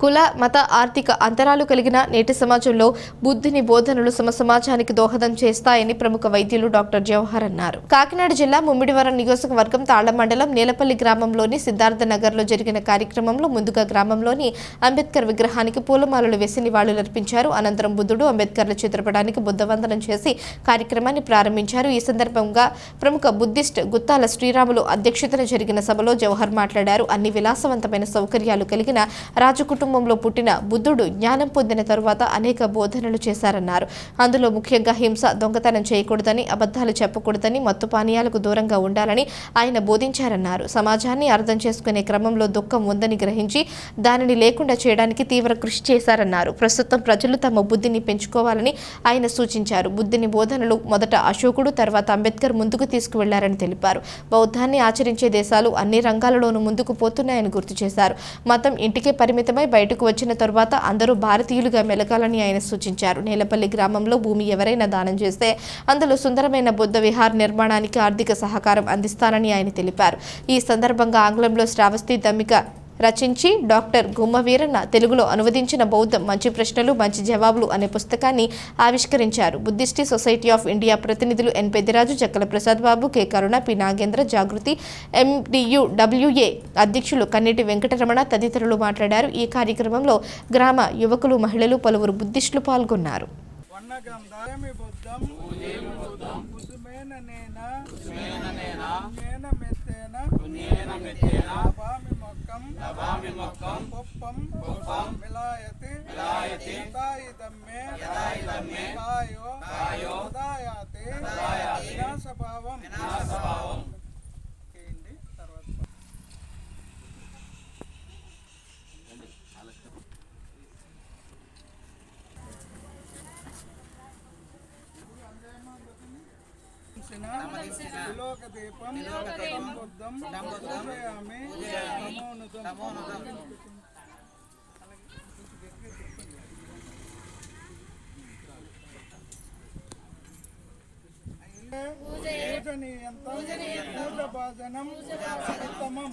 కుల మత ఆర్థిక అంతరాలు కలిగిన నేటి సమాజంలో బుద్ధిని బోధనలు సమ సమాజానికి దోహదం చేస్తాయని ప్రముఖ వైద్యులు డాక్టర్ జవహర్ అన్నారు. కాకినాడ జిల్లా ముమ్మిడివరం నియోజకవర్గం తాళ్ళ మండలం నేలపల్లి గ్రామంలోని సిద్ధార్థ నగర్లో జరిగిన కార్యక్రమంలో ముందుగా గ్రామంలోని అంబేద్కర్ విగ్రహానికి పూలమాలలు వేసి నివాళులర్పించారు. అనంతరం బుద్ధుడు అంబేద్కర్ల చిత్రపటానికి బుద్ధవందనం చేసి కార్యక్రమాన్ని ప్రారంభించారు. ఈ సందర్భంగా ప్రముఖ బుద్ధిస్ట్ గుత్తాల శ్రీరాములు అధ్యక్షతన జరిగిన సభలో జవహర్ మాట్లాడారు. అన్ని విలాసవంతమైన సౌకర్యాలు కలిగిన రాజకుటుంబ కుటుంబంలో పుట్టిన బుద్ధుడు జ్ఞానం పొందిన తరువాత అనేక బోధనలు చేశారన్నారు. అందులో ముఖ్యంగా హింస దొంగతనం చేయకూడదని అబద్ధాలు చెప్పకూడదని మత్తు పానీయాలకు దూరంగా ఉండాలని ఆయన బోధించారన్నారు. సమాజాన్ని అర్థం చేసుకునే క్రమంలో దుఃఖం ఉందని గ్రహించి దానిని లేకుండా చేయడానికి తీవ్ర కృషి చేశారన్నారు. ప్రస్తుతం ప్రజలు తమ బుద్ధిని పెంచుకోవాలని ఆయన సూచించారు. బుద్ధిని బోధనలు మొదట అశోకుడు తర్వాత అంబేద్కర్ ముందుకు తీసుకువెళ్ళారని తెలిపారు. బౌద్ధాన్ని ఆచరించే దేశాలు అన్ని రంగాలలోనూ ముందుకు పోతున్నాయని గుర్తు చేశారు. మతం ఇంటికే పరిమితమై బయటకు వచ్చిన తర్వాత అందరూ భారతీయులుగా మెలగాలని ఆయన సూచించారు. నేలపల్లి గ్రామంలో భూమి ఎవరైనా దానం చేస్తే అందులో సుందరమైన బుద్ధ విహార్ నిర్మాణానికి ఆర్థిక సహకారం అందిస్తానని ఆయన తెలిపారు. ఈ సందర్భంగా ఆంగ్లంలో శ్రావస్తి దమ్మిక రచించి డాక్టర్ గుమ్మవీరన్న తెలుగులో అనువదించిన బౌద్ధం మంచి ప్రశ్నలు మంచి జవాబులు అనే పుస్తకాన్ని ఆవిష్కరించారు. బుద్ధిస్టి సొసైటీ ఆఫ్ ఇండియా ప్రతినిధులు N. Peddiraju Chakkala Prasad Babu K. Karuna P. Nagendra Jagruti MDU WA అధ్యక్షులు కన్నెటి వెంకటరమణ తదితరులు మాట్లాడారు. ఈ కార్యక్రమంలో గ్రామ యువకులు మహిళలు పలువురు బుద్ధిస్టులు పాల్గొన్నారు. బుద్ధం? లభామి మొక్కం పుప్పం విలాయతి యథాయి దమ్మే కాయో ఉదాయాతి వినాశభావం చేయండి తర్వాత విలోక దీపం బుద్ధం పూజయామి నమోనుదం. పూజనీయంతం పూజ భాజనం ఉత్తమం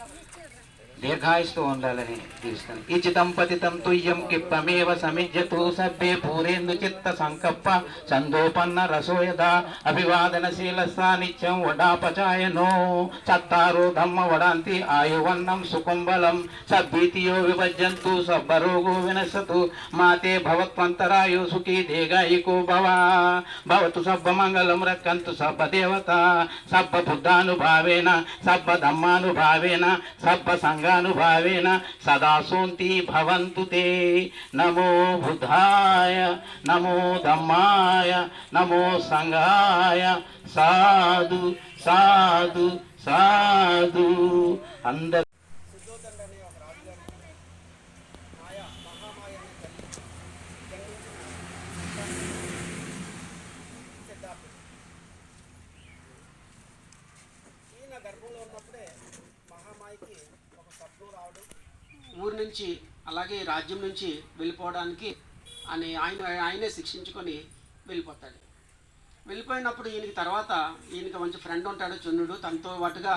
దీర్ఘాయుస్తూ ఉండాలని తీరుస్తాను. ఇచితం పతితం తుయ్యం కిప్పమేవ సమిజ్యతు సభ్యే పూరేందు చిత్త సంకప్ప సందోపన్న రసోయద అభివాదనశీల నిత్యం వడాపచాయనో. సత్తారో ధమ్మ వడాంతి ఆయువన్నం సుకుంబలం సభ్భీతియో విభజ్యంతు సబ్బరోగో వినశతు మాతే భవత్వంతరాయు సుఖీ దేగాయికో భవ. భవతు సబ్బమంగళం రక్కంతు సబ్బదేవత సబ్బ బుద్ధానుభావేన సబ్బ ధమ్మానుభావేన సబ్బ సంఘానుభావేన సదా సోంతి భవంతు తే. నమో బుధాయ నమో ధమ్మాయ నమో సంఘాయ. సాధు సాధు సాధు. అందరు గర్భంలో ఉన్నప్పుడే ఊరి నుంచి అలాగే రాజ్యం నుంచి వెళ్ళిపోవడానికి అని ఆయన ఆయనే శిక్షించుకొని వెళ్ళిపోతాడు. వెళ్ళిపోయినప్పుడు ఈయనకి తర్వాత ఈయనకి మంచి ఫ్రెండ్ ఉంటాడు చున్నుడు తనతో పాటుగా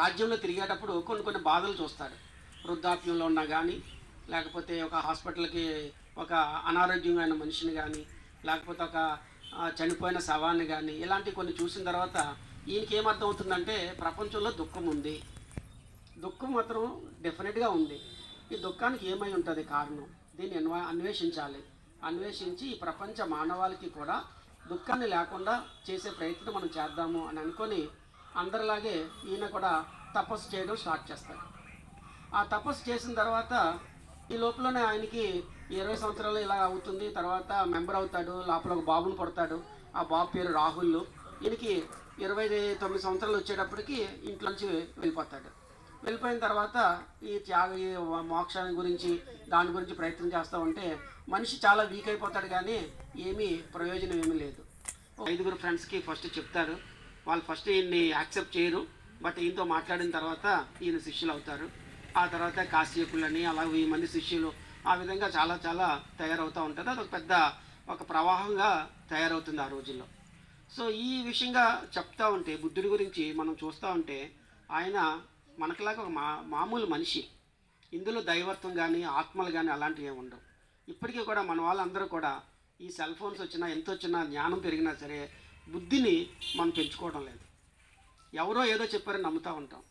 రాజ్యంలో తిరిగేటప్పుడు కొన్ని కొన్ని బాధలు చూస్తాడు. వృద్ధాప్యంలో ఉన్నా కానీ లేకపోతే ఒక హాస్పిటల్కి ఒక అనారోగ్యమైన మనిషిని కానీ లేకపోతే ఒక చనిపోయిన శవాన్ని కానీ ఇలాంటి కొన్ని చూసిన తర్వాత ఈయనకి ఏమర్థం అవుతుందంటే ప్రపంచంలో దుఃఖం ఉంది. దుఃఖం మాత్రం డెఫినెట్గా ఉంది. ఈ దుఃఖానికి ఏమై ఉంటుంది కారణం? దీన్ని అన్వా అన్వేషించాలి. అన్వేషించి ఈ ప్రపంచ మానవాళికి కూడా దుఃఖాన్ని లేకుండా చేసే ప్రయత్నం మనం చేద్దాము అని అనుకొని అందరిలాగే ఈయన కూడా తపస్సు చేయడం స్టార్ట్ చేస్తాడు ఆ తపస్సు చేసిన తర్వాత ఈ లోపలనే ఆయనకి ఇరవై సంవత్సరాలు ఇలా అవుతుంది. తర్వాత మెంబర్ అవుతాడు. లోపల ఒక బాబుని పడతాడు. ఆ బాబు పేరు రాహుల్. ఈయనకి ఇరవై తొమ్మిది సంవత్సరాలు వచ్చేటప్పటికి ఇంట్లో నుంచి వెళ్ళిపోతాడు. వెళ్ళిపోయిన తర్వాత ఈ త్యాగ ఈ మోక్షాన్ని గురించి దాని గురించి ప్రయత్నం చేస్తూ ఉంటే మనిషి చాలా వీక్ అయిపోతాడు కానీ ఏమీ ప్రయోజనం ఏమీ లేదు. ఐదుగురు ఫ్రెండ్స్కి ఫస్ట్ చెప్తారు. వాళ్ళు ఫస్ట్ ఈయన్ని యాక్సెప్ట్ చేయరు. బట్ ఈయనతో మాట్లాడిన తర్వాత ఈయన శిష్యులు అవుతారు. ఆ తర్వాత కాశీయకులని అలా వెయ్యి మంది శిష్యులు ఆ విధంగా చాలా చాలా తయారవుతూ ఉంటుంది. అదొక పెద్ద ఒక ప్రవాహంగా తయారవుతుంది ఆ రోజుల్లో. సో ఈ విషయంగా చెప్తా ఉంటే బుద్ధుడి గురించి మనం చూస్తూ ఉంటే ఆయన మనకిలాగా ఒక మా మామూలు మనిషి. ఇందులో దైవత్వం కానీ ఆత్మలు కానీ అలాంటివి ఏమి ఉండవు. ఇప్పటికీ కూడా మన వాళ్ళందరూ కూడా ఈ సెల్ ఫోన్స్ వచ్చినా ఎంత వచ్చినా జ్ఞానం పెరిగినా సరే బుద్ధిని మనం పెంచుకోవడం లేదు. ఎవరో ఏదో చెప్పారని నమ్ముతూ ఉంటాం.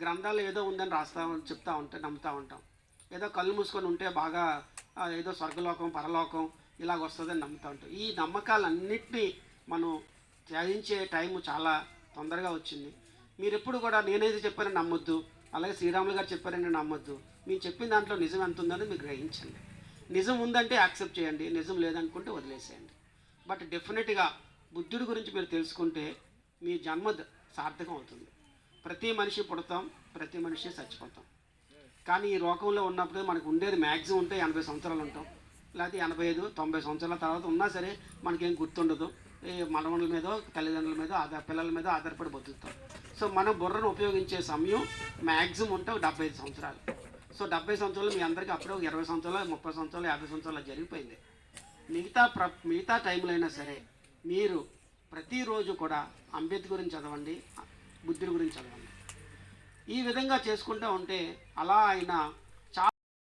గ్రంథాలు ఏదో ఉందని రాస్తా చెప్తా ఉంటే నమ్ముతూ ఉంటాం. ఏదో కళ్ళు మూసుకొని ఉంటే బాగా ఏదో స్వర్గలోకం పరలోకం ఇలాగ వస్తుందని నమ్ముతూ ఉంటాం. ఈ నమ్మకాలన్నింటినీ మనం త్యాగించే టైం చాలా తొందరగా వచ్చింది. మీరు ఎప్పుడు కూడా నేనేది చెప్పానని నమ్మొద్దు. అలాగే శ్రీరాములు గారు చెప్పారని నమ్మొద్దు. మీరు చెప్పిన దాంట్లో నిజం ఎంత ఉందని మీరు గ్రహించండి. నిజం ఉందంటే యాక్సెప్ట్ చేయండి. నిజం లేదనుకుంటే వదిలేసేయండి. బట్ డెఫినెట్గా బుద్ధుడి గురించి మీరు తెలుసుకుంటే మీ జన్మ సార్థకం అవుతుంది. ప్రతి మనిషి పుడతాం ప్రతి మనిషి చచ్చిపోతాం. కానీ ఈ లోకంలో ఉన్నప్పుడు మనకు ఉండేది మ్యాక్సిమం ఉంటే ఎనభై సంవత్సరాలు ఉంటాం. లేకపోతే ఎనభై ఐదు తొంభై సంవత్సరాల తర్వాత ఉన్నా సరే మనకేం గుర్తుండదు. ఈ మనవళ్ళ మీద తల్లిదండ్రుల మీద ఆధార పిల్లల మీద ఆధారపడి బతుకుతాం. సో మనం బుర్రను ఉపయోగించే సమయం మ్యాక్సిమం ఉంటే ఒక డెబ్బై ఐదు సంవత్సరాలు. సో డెబ్బై సంవత్సరాలు మీ అందరికీ అప్పుడే ఒక ఇరవై సంవత్సరాలు ముప్పై సంవత్సరాలు యాభై సంవత్సరాలు జరిగిపోయింది. మిగతా ప్ర మిగతా టైంలో అయినా సరే మీరు ప్రతిరోజు కూడా అంబేద్కర్ గురించి చదవండి బుద్ధుడి గురించి చదవండి. ఈ విధంగా చేసుకుంటూ ఉంటే అలా ఆయన